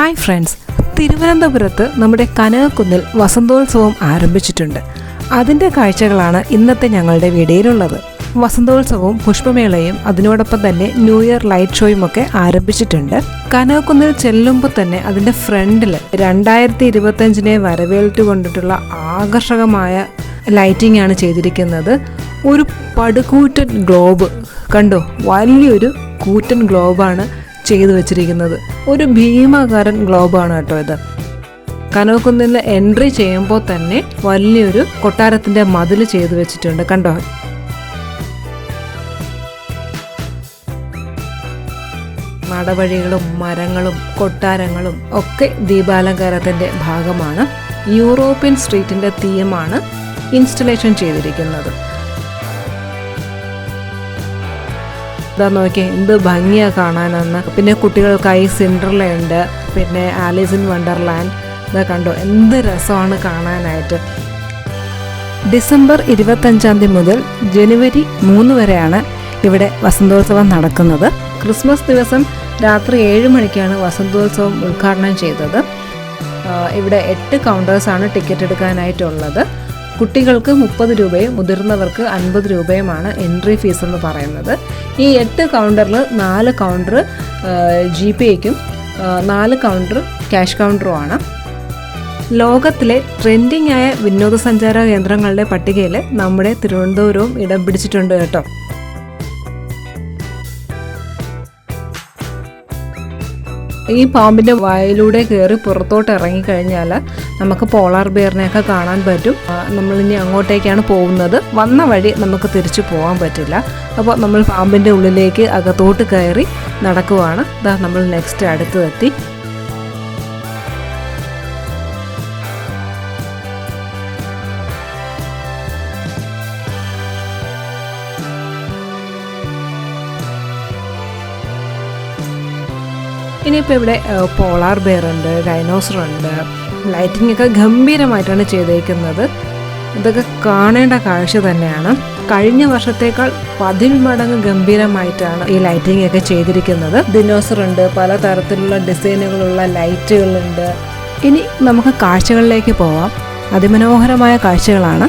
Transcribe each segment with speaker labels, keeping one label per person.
Speaker 1: Hi friends തിരുവനന്തപുരത്ത് നമ്മുടെ കനകക്കുന്നിൽ വസന്തോത്സവം ആരംഭിച്ചിട്ടുണ്ട്. അതിന്റെ കാഴ്ചകളാണ് ഇന്നത്തെ ഞങ്ങളുടെ വീഡിയോയിലുള്ളത് വസന്തോത്സവവും പുഷ്പമേളയും അതിനോടൊപ്പം തന്നെ ന്യൂ ഇയർ ലൈറ്റ് ഷോയും ഒക്കെ ആരംഭിച്ചിട്ടുണ്ട്. കനകക്കുന്നിൽ ചെല്ലുമ്പോൾ തന്നെ അതിന്റെ ഫ്രണ്ടിൽ രണ്ടായിരത്തി ഇരുപത്തഞ്ചിനെ വരവേൽറ്റ് കൊണ്ടിട്ടുള്ള ആകർഷകമായ ലൈറ്റിംഗ് ആണ് ചെയ്തിരിക്കുന്നത്. ഒരു പടുകൂറ്റൻ ഗ്ലോബ് കണ്ടോ? വലിയൊരു കൂറ്റൻ ഗ്ലോബാണ് ചെയ്തു വെച്ചിരിക്കുന്നത്. ഒരു ഭീമാകാരൻ ഗ്ലോബാണ് കേട്ടോ ഇത്. കനോക്കുന്നിൽ എൻട്രി ചെയ്യുമ്പോൾ തന്നെ വലിയൊരു കൊട്ടാരത്തിന്റെ മതിൽ ചെയ്തു വെച്ചിട്ടുണ്ട്. കണ്ടോ? നടവഴികളും മരങ്ങളും കൊട്ടാരങ്ങളും ഒക്കെ ദീപാലങ്കാരത്തിന്റെ ഭാഗമാണ്. യൂറോപ്യൻ സ്ട്രീറ്റിന്റെ തീയമാണ് ഇൻസ്റ്റലേഷൻ ചെയ്തിരിക്കുന്നത്. ഇതാ നോക്കി എന്ത് ഭംഗിയാ കാണാനെന്ന്. പിന്നെ കുട്ടികൾക്കായി സിൻഡർലയുണ്ട് പിന്നെ ആലീസ് ഇൻ വണ്ടർലാൻഡ്. ഇതാ കണ്ടോ എന്ത് രസമാണ് കാണാനായിട്ട്. ഡിസംബർ ഇരുപത്തഞ്ചാം തീയതി മുതൽ ജനുവരി മൂന്ന് വരെയാണ് ഇവിടെ വസന്തോത്സവം നടക്കുന്നത്. ക്രിസ്മസ് ദിവസം രാത്രി ഏഴ് മണിക്കാണ് വസന്തോത്സവം ഉദ്ഘാടനം ചെയ്തത്. ഇവിടെ എട്ട് കൗണ്ടേഴ്സാണ് ടിക്കറ്റ് എടുക്കാനായിട്ടുള്ളത്. കുട്ടികൾക്ക് മുപ്പത് രൂപയും മുതിർന്നവർക്ക് അൻപത് രൂപയുമാണ് എൻട്രി ഫീസ് എന്ന് പറയുന്നത്. ഈ എട്ട് കൗണ്ടറിൽ നാല് കൗണ്ടർ ജി പേക്കും നാല് കൗണ്ടർ ക്യാഷ് കൗണ്ടറുമാണ് ലോകത്തിലെ ട്രെൻഡിംഗ് ആയ വിനോദസഞ്ചാര കേന്ദ്രങ്ങളുടെ പട്ടികയിൽ നമ്മുടെ തിരുവനന്തപുരവും ഇടം പിടിച്ചിട്ടുണ്ട് കേട്ടോ. ഈ പാമ്പിന്റെ വായിലൂടെ കയറി പുറത്തോട്ട് ഇറങ്ങിക്കഴിഞ്ഞാൽ നമുക്ക് പോളാർ ബിയറിനെയൊക്കെ കാണാൻ പറ്റും. നമ്മളിനി അങ്ങോട്ടേക്കാണ് പോകുന്നത്. വന്ന വഴി നമുക്ക് തിരിച്ചു പോകാൻ പറ്റില്ല. അപ്പോൾ നമ്മൾ പാമ്പിന്റെ ഉള്ളിലേക്ക് അകത്തോട്ട് കയറി നടക്കുവാണ്. ഇതാ നമ്മൾ നെക്സ്റ്റ് അടുത്തെത്തി ഇനിയിപ്പോൾ ഇവിടെ പോളാർ ബെയർ ഉണ്ട് ഡൈനോസർ ഉണ്ട് ലൈറ്റിംഗ് ഒക്കെ ഗംഭീരമായിട്ടാണ് ചെയ്തേക്കുന്നത്. ഇതൊക്കെ കാണേണ്ട കാഴ്ച തന്നെയാണ്. കഴിഞ്ഞ വർഷത്തേക്കാൾ പതിന്മടങ്ങ് ഗംഭീരമായിട്ടാണ് ഈ ലൈറ്റിംഗ് ഒക്കെ ചെയ്തിരിക്കുന്നത്. ദിനോസർ ഉണ്ട് പല തരത്തിലുള്ള ഡിസൈനുകളുള്ള ലൈറ്റുകളുണ്ട് ഇനി നമുക്ക് കാഴ്ചകളിലേക്ക് പോവാം. അതിമനോഹരമായ കാഴ്ചകളാണ്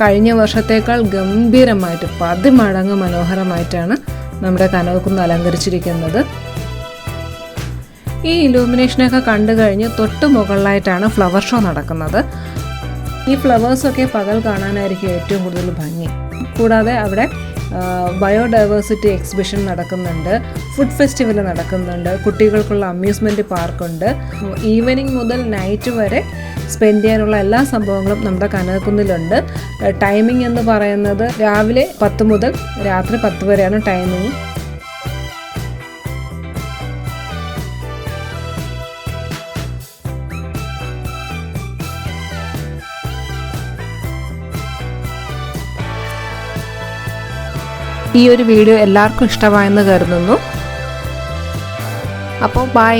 Speaker 1: കഴിഞ്ഞ വർഷത്തേക്കാൾ ഗംഭീരമായിട്ട് പതിമടങ്ങ് മനോഹരമായിട്ടാണ് നമ്മുടെ കനവക്കുന്ന് അലങ്കരിച്ചിരിക്കുന്നത്. ഈ ഇലൂമിനേഷനൊക്കെ കണ്ടു കഴിഞ്ഞ് തൊട്ട് മുകളിലായിട്ടാണ് ഫ്ലവർ ഷോ നടക്കുന്നത്. ഈ ഫ്ലവേഴ്സൊക്കെ പകൽ കാണാനായിരിക്കും ഏറ്റവും കൂടുതൽ ഭംഗി. കൂടാതെ അവിടെ ബയോഡൈവേഴ്സിറ്റി എക്സിബിഷൻ നടക്കുന്നുണ്ട് ഫുഡ് ഫെസ്റ്റിവൽ നടക്കുന്നുണ്ട് കുട്ടികൾക്കുള്ള അമ്യൂസ്മെന്റ് പാർക്കുണ്ട്. ഈവനിങ് മുതൽ നൈറ്റ് വരെ സ്പെൻഡ് ചെയ്യാനുള്ള എല്ലാ സംഭവങ്ങളും നമ്മുടെ കനകക്കുന്നിലുണ്ട്. ടൈമിംഗ് എന്ന് പറയുന്നത് രാവിലെ പത്ത് മുതൽ രാത്രി പത്ത് വരെയാണ് ടൈമിംഗ്. ഈ ഒരു വീഡിയോ എല്ലാവർക്കും ഇഷ്ടമായെന്ന് കരുതുന്നു. അപ്പോൾ ബൈ.